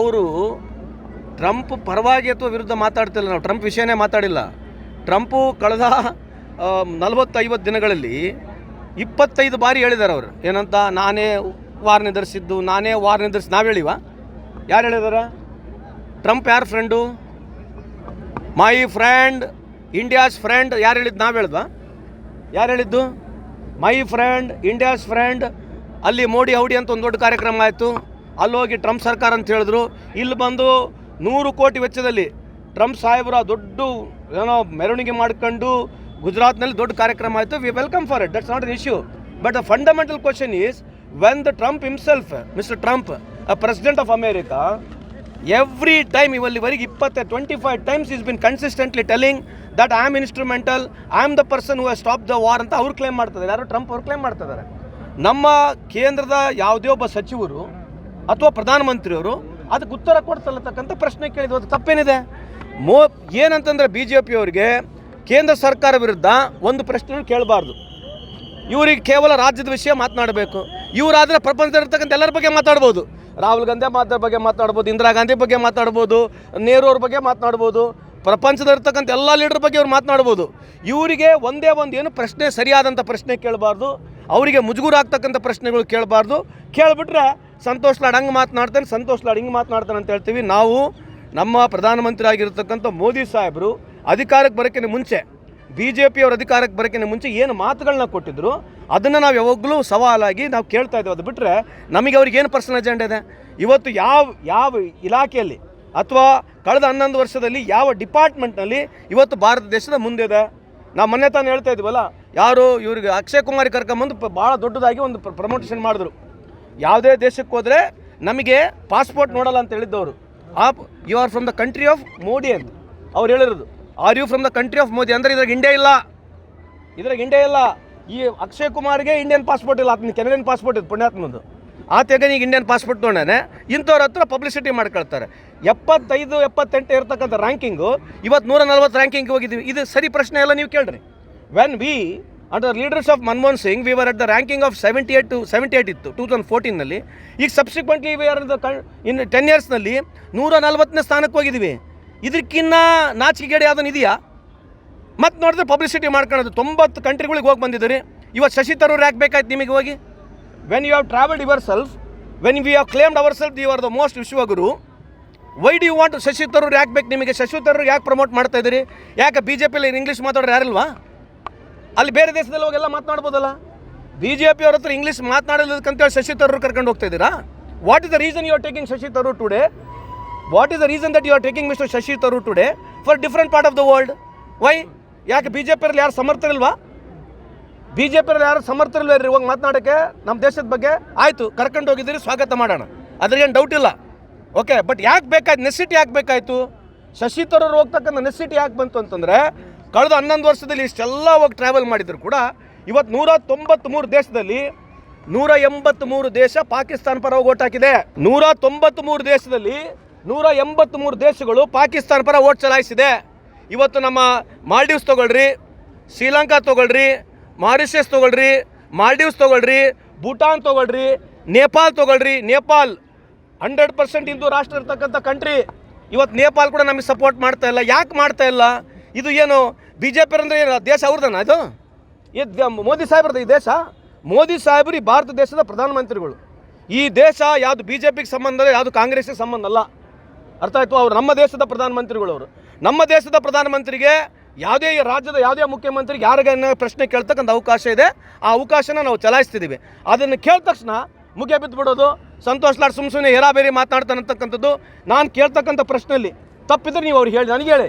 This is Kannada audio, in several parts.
ಅವರು ಟ್ರಂಪ್ ಪರವಾಗಿ ಅಥವಾ ವಿರುದ್ಧ ಮಾತಾಡ್ತಿಲ್ಲ. ನಾವು ಟ್ರಂಪ್ ವಿಷಯನೇ ಮಾತಾಡಿಲ್ಲ. ಟ್ರಂಪು ಕಳೆದ ನಲವತ್ತೈವತ್ತು ದಿನಗಳಲ್ಲಿ ಇಪ್ಪತ್ತೈದು ಬಾರಿ ಹೇಳಿದ್ದಾರೆ ಅವರು. ಏನಂತ, ನಾನೇ ವಾರ್ ನಿರ್ಧರಿಸಿದ್ದು ನಾನೇ ವಾರ್ ನಿರ್ಧರಿಸಿ ನಾವು ಹೇಳಿವ? ಯಾರು ಹೇಳಿದಾರ? ಟ್ರಂಪ್ ಯಾರು friend my friend India's friend ಯಾರು ಹೇಳಿದ್ದು ನಾವು ಹೇಳ್ದ? ಯಾರು ಹೇಳಿದ್ದು? ಮೈ ಫ್ರೆಂಡ್ ಇಂಡಿಯಾಸ್ ಫ್ರೆಂಡ್ ಅಲ್ಲಿ ಮೋಡಿ, ಹೌಡಿ ಅಂತ ಒಂದು ದೊಡ್ಡ ಕಾರ್ಯಕ್ರಮ ಆಯಿತು. ಅಲ್ಲಿ ಹೋಗಿ ಟ್ರಂಪ್ ಸರ್ಕಾರ ಅಂತ ಹೇಳಿದ್ರು. ಇಲ್ಲಿ ಬಂದು ನೂರು ಕೋಟಿ ವೆಚ್ಚದಲ್ಲಿ ಟ್ರಂಪ್ ಸಾಹೇಬರ ದೊಡ್ಡ, ಏನೋ ಮೆರವಣಿಗೆ ಮಾಡ್ಕೊಂಡು ಗುಜರಾತ್ನಲ್ಲಿ ದೊಡ್ಡ ಕಾರ್ಯಕ್ರಮ ಆಯಿತು. We welcome for it that's not an issue but the fundamental question is when the Trump himself mister Trump a president of America every time ಇವಲ್ಲಿವರೆಗೆ ಇಪ್ಪತ್ತೆ twenty five times is been consistently telling that I am instrumental I am the person who stop the war ಅಂತ ಅವ್ರು ಕ್ಲೇಮ್ ಮಾಡ್ತಿದ್ದಾರೆ. ಯಾರು ಟ್ರಂಪ್ ಅವ್ರು ಕ್ಲೇಮ್ ಮಾಡ್ತಿದ್ದಾರೆ. ನಮ್ಮ ಕೇಂದ್ರದ ಯಾವುದೇ ಒಬ್ಬ ಸಚಿವರು ಅಥವಾ ಪ್ರಧಾನಮಂತ್ರಿಯವರು ಅದಕ್ಕೆ ಉತ್ತರ ಕೊಡ್ತಲ್ಲತಕ್ಕಂಥ ಪ್ರಶ್ನೆ ಕೇಳಿದ್ವು ಅದು ತಪ್ಪೇನಿದೆ? ಮೋ, ಏನಂತಂದರೆ ಬಿ ಜೆ ಪಿಯವರಿಗೆ ಕೇಂದ್ರ ಸರ್ಕಾರ ವಿರುದ್ಧ ಒಂದು ಪ್ರಶ್ನೆ ಕೇಳಬಾರ್ದು. ಇವರಿಗೆ ಕೇವಲ ರಾಜ್ಯದ ವಿಷಯ ಮಾತನಾಡಬೇಕು. ಇವರಾದರೆ ಪ್ರಪಂಚದಲ್ಲಿರ್ತಕ್ಕಂಥ ಎಲ್ಲರ ಬಗ್ಗೆ ಮಾತಾಡ್ಬೋದು. ರಾಹುಲ್ ಗಾಂಧಿ ಮಾತ್ರ ಬಗ್ಗೆ ಮಾತಾಡ್ಬೋದು ಇಂದಿರಾ ಗಾಂಧಿ ಬಗ್ಗೆ ಮಾತಾಡ್ಬೋದು ನೆಹರು ಅವ್ರ ಬಗ್ಗೆ ಮಾತನಾಡ್ಬೋದು, ಪ್ರಪಂಚದಲ್ಲಿರ್ತಕ್ಕಂಥ ಎಲ್ಲ ಲೀಡರ್ ಬಗ್ಗೆ ಅವ್ರು ಮಾತನಾಡ್ಬೋದು. ಇವರಿಗೆ ಒಂದೇ ಒಂದು ಏನು ಪ್ರಶ್ನೆ ಸರಿಯಾದಂಥ ಪ್ರಶ್ನೆ ಕೇಳಬಾರ್ದು. ಅವರಿಗೆ ಮುಜುಗುರ ಆಗ್ತಕ್ಕಂಥ ಪ್ರಶ್ನೆಗಳು ಕೇಳಬಾರ್ದು. ಕೇಳಿಬಿಟ್ರೆ ಸಂತೋಷ್ ಲಾಡ್ ಹಂಗೆ ಮಾತನಾಡ್ತಾನೆ, ಸಂತೋಷ್ ಲಾಡ್ ಹಿಂಗೆ ಮಾತನಾಡ್ತಾನೆ ಅಂತ ಹೇಳ್ತೀವಿ. ನಾವು ನಮ್ಮ ಪ್ರಧಾನಮಂತ್ರಿ ಆಗಿರತಕ್ಕಂಥ ಮೋದಿ ಸಾಹೇಬರು ಅಧಿಕಾರಕ್ಕೆ ಬರೋಕ್ಕಿಂತ ಮುಂಚೆ ಬಿ ಜೆ ಪಿಯವ್ರ ಅಧಿಕಾರಕ್ಕೆ ಬರೋಕ್ಕಿಂತ ಮುಂಚೆ ಏನು ಮಾತುಗಳನ್ನ ಕೊಟ್ಟಿದ್ರು, ಅದನ್ನು ನಾವು ಯಾವಾಗಲೂ ಸವಾಲಾಗಿ ನಾವು ಕೇಳ್ತಾ ಇದ್ದೇವೆ. ಅದು ಬಿಟ್ಟರೆ ನಮಗೆ ಅವ್ರಿಗೆ ಏನು ಪರ್ಸನಲ್ ಅಜೆಂಡ ಇದೆ? ಇವತ್ತು ಯಾವ ಯಾವ ಇಲಾಖೆಯಲ್ಲಿ ಅಥವಾ ಕಳೆದ ಹನ್ನೊಂದು ವರ್ಷದಲ್ಲಿ ಯಾವ ಡಿಪಾರ್ಟ್ಮೆಂಟ್ನಲ್ಲಿ ಇವತ್ತು ಭಾರತ ದೇಶದ ಮುಂದೆ ಇದೆ ನಾವು ಮೊನ್ನೆ ತಾನು ಹೇಳ್ತಾ ಇದ್ವಲ್ಲ ಯಾರು ಇವ್ರಿಗೆ ಅಕ್ಷಯ್ ಕುಮಾರ್ ಕರ್ಕೊಂಬಂದು ಭಾಳ ದೊಡ್ಡದಾಗಿ ಒಂದು ಪ್ರಮೋಷನ್ ಮಾಡಿದ್ರು. ಯಾವುದೇ ದೇಶಕ್ಕೆ ಹೋದರೆ ನಮಗೆ ಪಾಸ್ಪೋರ್ಟ್ ನೋಡಲ್ಲ ಅಂತ ಹೇಳಿದ್ದವರು. ಆ you are from the country of Modi ಅಂತ ಅವ್ರು ಹೇಳಿರೋದು are you from the country of Modi ಅಂದರೆ ಇದ್ರಾಗ ಇಂಡಿಯಾ ಇಲ್ಲ. ಇದ್ರಾಗ ಇಂಡಿಯಾ ಇಲ್ಲ. ಈ ಅಕ್ಷಯ್ ಕುಮಾರ್ಗೆ ಇಂಡಿಯನ್ ಪಾಸ್ಪೋರ್ಟ್ ಇಲ್ಲ. ಆತನ ಕೆನಡಿಯನ್ ಪಾಸ್ಪೋರ್ಟ್ ಇದೆ ಪುಣ್ಯಾತ್ಮದು. ಆತಗೆ ಈಗ ಇಂಡಿಯನ್ ಪಾಸ್ಪೋರ್ಟ್ ತೊಗೊಂಡೇ ಇಂಥವ್ರ ಹತ್ರ ಪಬ್ಲಿಸಿಟಿ ಮಾಡ್ಕೊಳ್ತಾರೆ. ಎಪ್ಪತ್ತೈದು, ಎಪ್ಪತ್ತೆಂಟು ಇರ್ತಕ್ಕಂಥ ರ್ಯಾಂಕಿಂಗು ಇವತ್ತು ನೂರ ನಲ್ವತ್ತು ರ್ಯಾಂಕಿಂಗ್ ಹೋಗಿದ್ದೀವಿ. ಇದು ಸರಿ ಪ್ರಶ್ನೆ ಎಲ್ಲ ನೀವು ಕೇಳ್ರಿ. When we under leaders of Manmohan Singh we were at the ranking of seventy eight to seventy eight ಇತ್ತು ಟೂ ತೌಸಂಡ್ ಫೋರ್ಟೀನಲ್ಲಿ ಈಗ subsequently we are in ten ಇಯರ್ಸ್ನಲ್ಲಿ ನೂರ ನಲ್ವತ್ತನೇ ಸ್ಥಾನಕ್ಕೆ ಹೋಗಿದ್ದೀವಿ. ಇದಕ್ಕಿನ್ನ ನಾಚಿಕೆಗೇಡಿ ಯಾವುದನ್ನು ಇದೆಯಾ? ಮತ್ತೆ ನೋಡಿದ್ರೆ ಪಬ್ಲಿಸಿಟಿ ಮಾಡ್ಕೊಳ್ಳೋದು ತೊಂಬತ್ತು ಕಂಟ್ರಿಗಳಿಗೆ ಹೋಗಿ ಬಂದಿದ್ದೀರಿ. ಇವತ್ತು ಶಶಿ ತರೂರ್ ಯಾಕೆ ಬೇಕಾಯ್ತು ನಿಮಗೆ ಹೋಗಿ? When you have travelled yourself when we have claimed ourself you are the most ವಿಶ್ವಗುರು. Why do you want Shashi Tharoor ಯಾಕೆ ಬೇಕು ನಿಮಗೆ? ಶಶಿ ತರೂರ್ ಯಾಕೆ ಪ್ರಮೋಟ್ ಮಾಡ್ತಾ ಇದ್ದೀರಿ? ಯಾಕೆ ಬಿ ಜೆ ಪಿಲಿ ಇಂಗ್ಲೀಷ್ ಮಾತಾಡೋರು ಯಾರಿಲ್ವಾ? ಅಲ್ಲಿ ಬೇರೆ ದೇಶದಲ್ಲಿ ಹೋಗೆಲ್ಲ ಮಾತನಾಡ್ಬೋದಲ್ಲ? ಬಿ ಜೆ ಪಿ ಅವ್ರ ಹತ್ರ ಇಂಗ್ಲೀಷ್ ಮಾತನಾಡಲಿಕ್ಕಂತೇಳಿ ಶಶಿ ತರೂರ್ ಕರ್ಕೊಂಡು ಹೋಗ್ತಾ ಇದ್ದೀರಾ what is the reason you are taking Shashi Tharoor today what is the reason that you are taking mister Shashi Tharoor today for different part of the world why ಯಾಕೆ ಬಿ ಜೆ ಪಿಯಲ್ಲಿ ಯಾರು ಸಮರ್ಥರಿಲ್ವಾ? ಬಿ ಜೆ ಪಿಯಲ್ಲಿ ಯಾರು ಸಮರ್ಥರಿಲ್ವ ರೀ ಹೋಗಿ ಮಾತನಾಡೋಕ್ಕೆ? ನಮ್ಮ ದೇಶದ ಬಗ್ಗೆ ಆಯಿತು, ಕರ್ಕೊಂಡು ಹೋಗಿದ್ದೀರಿ, ಸ್ವಾಗತ ಮಾಡೋಣ. ಅದ್ರಿಗೇನು ಡೌಟ್ ಇಲ್ಲ. ಓಕೆ ಬಟ್ ಯಾಕೆ ಬೇಕಾಯ್ತು ನೆಸಿಟಿ ಯಾಕೆ ಬೇಕಾಯಿತು? ಶಶಿ ತರೂರ್ ಹೋಗ್ತಕ್ಕಂಥ ನೆಸಿಟಿ ಯಾಕೆ ಬಂತು ಅಂತಂದರೆ ಕಳೆದ ಹನ್ನೊಂದು ವರ್ಷದಲ್ಲಿ ಇಷ್ಟೆಲ್ಲ ಹೋಗಿ ಟ್ರಾವೆಲ್ ಮಾಡಿದ್ರು ಕೂಡ ಇವತ್ತು ನೂರ ತೊಂಬತ್ತ್ಮೂರು ದೇಶದಲ್ಲಿ ನೂರ ಎಂಬತ್ತ್ಮೂರು ದೇಶ ಪಾಕಿಸ್ತಾನ ಪರ ಓಟ್ ಹಾಕಿದೆ. ನೂರ ತೊಂಬತ್ತ್ಮೂರು ದೇಶದಲ್ಲಿ ನೂರ ಎಂಬತ್ತ್ಮೂರು ದೇಶಗಳು ಪಾಕಿಸ್ತಾನ ಪರ ಓಟ್ ಚಲಾಯಿಸಿದೆ. ಇವತ್ತು ನಮ್ಮ ಮಾಲ್ಡೀವ್ಸ್ ತೊಗೊಳ್ರಿ, ಶ್ರೀಲಂಕಾ ತೊಗೊಳ್ರಿ, ಮಾರಿಷಸ್ ತೊಗೊಳ್ರಿ, ಮಾಲ್ಡೀವ್ಸ್ ತೊಗೊಳ್ರಿ, ಭೂಟಾನ್ ತೊಗೊಳ್ರಿ ನೇಪಾಲ್ ತೊಗೊಳ್ರಿ. ನೇಪಾಲ್ ಹಂಡ್ರೆಡ್ ಪರ್ಸೆಂಟ್ ಹಿಂದೂ ರಾಷ್ಟ್ರ ಇರ್ತಕ್ಕಂಥ ಕಂಟ್ರಿ ಇವತ್ತು ನೇಪಾಲ್ ಕೂಡ ನಮಗೆ ಸಪೋರ್ಟ್ ಮಾಡ್ತಾ ಇಲ್ಲ. ಯಾಕೆ ಮಾಡ್ತಾ ಇಲ್ಲ? ಇದು ಏನು ಬಿ ಜೆ ಪಿ ಅಂದರೆ ಏನು, ದೇಶ ಅವ್ರದನ ಇದು? ಇದು ಮೋದಿ ಸಾಹೇಬ್ರದ ಈ ದೇಶ? ಮೋದಿ ಸಾಹೇಬರು ಈ ಭಾರತ ದೇಶದ ಪ್ರಧಾನಮಂತ್ರಿಗಳು. ಈ ದೇಶ ಯಾವುದು ಬಿ ಜೆ ಪಿಗೆ ಸಂಬಂಧ ಯಾವುದು ಕಾಂಗ್ರೆಸ್ಗೆ ಸಂಬಂಧ ಅಲ್ಲ ಅರ್ಥ ಆಯಿತು? ಅವರು ನಮ್ಮ ದೇಶದ ಪ್ರಧಾನಮಂತ್ರಿಗಳು ಅವರು. ನಮ್ಮ ದೇಶದ ಪ್ರಧಾನಮಂತ್ರಿಗೆ ಯಾವುದೇ ರಾಜ್ಯದ ಯಾವುದೇ ಮುಖ್ಯಮಂತ್ರಿಗೆ ಯಾರಿಗನ್ನ ಪ್ರಶ್ನೆ ಕೇಳ್ತಕ್ಕಂಥ ಅವಕಾಶ ಇದೆ. ಆ ಅವಕಾಶನ ನಾವು ಚಲಾಯಿಸ್ತಿದ್ದೀವಿ. ಅದನ್ನು ಕೇಳಿದ ತಕ್ಷಣ ಬಿದ್ದು ಬಿಡೋದು. ಸಂತೋಷ್ ಲಾಡ್ ಸುಮ್ ಸುಮ್ಮನೆ ಹೇರಾಬೇರಿ ಮಾತನಾಡ್ತಾನಂತಕ್ಕಂಥದ್ದು ನಾನು ಕೇಳ್ತಕ್ಕಂಥ ಪ್ರಶ್ನೆಯಲ್ಲಿ ತಪ್ಪಿದ್ರೆ ನೀವು ಅವ್ರು ಹೇಳಿ, ನನಗೆ ಹೇಳಿ.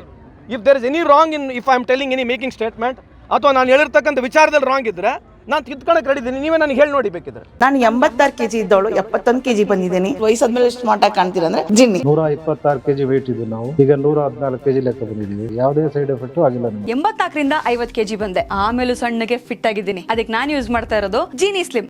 If there is any wrong in if I am telling any making statement ಅಥವಾ ನಾನು ಹೇಳಿರ್ತಕ್ಕಂಥ ವಿಚಾರದಲ್ಲಿ ರಾಂಗ್ ಇದ್ದರೆ ನಾನು ತಿದ್ಕೊಳಕ್ಕೆ ರೆಡಿದ್ದೀನಿ ನೀವೇ ನನಗೆ ಹೇಳಿ ನೋಡಿ ಬೇಕಿದ್ರೆ. ನಾನು ಎಂಬತ್ತಾರು ಕೆಜಿ ಇದ್ದವಳು ಎಪ್ಪತ್ತೊಂದು ಕೆಜಿ ಬಂದಿದ್ದೀನಿ. ವಯಸ್ಸಾದ್ಮೇಲೆ ಸ್ಮಾರ್ಟ್ ಆಗಿ ಕಾಣ್ತೀರ ಅಂದ್ರೆ ಜಿನ್ನಿ. ನೂರ ಇಪ್ಪತ್ತಾರು ಕೆಜಿ ವೇಟ್ ಇದ್ದು ನಾವು. ಈಗ ನೂರ ಹದಿನಾಲ್ಕು ಕೆಜಿ ಲೆಕ್ಕ ಬಂದಿದ್ದೀವಿ. ಯಾವುದೇ ಸೈಡ್ ಎಫೆಕ್ಟ್ ಆಗಿಲ್ಲ ಎಂಬತ್ನಾಲ್ಕರಿಂದ ಐವತ್ ಕೆಜಿ ಬಂದೆ. ಆಮೇಲೆ ಸಣ್ಣಗೆ ಫಿಟ್ ಆಗಿದ್ದೀನಿ. ಅದಕ್ಕೆ ನಾನು ಯೂಸ್ ಮಾಡ್ತಾ ಇರೋದು ಜೀನಿ ಸ್ಲಿಮ್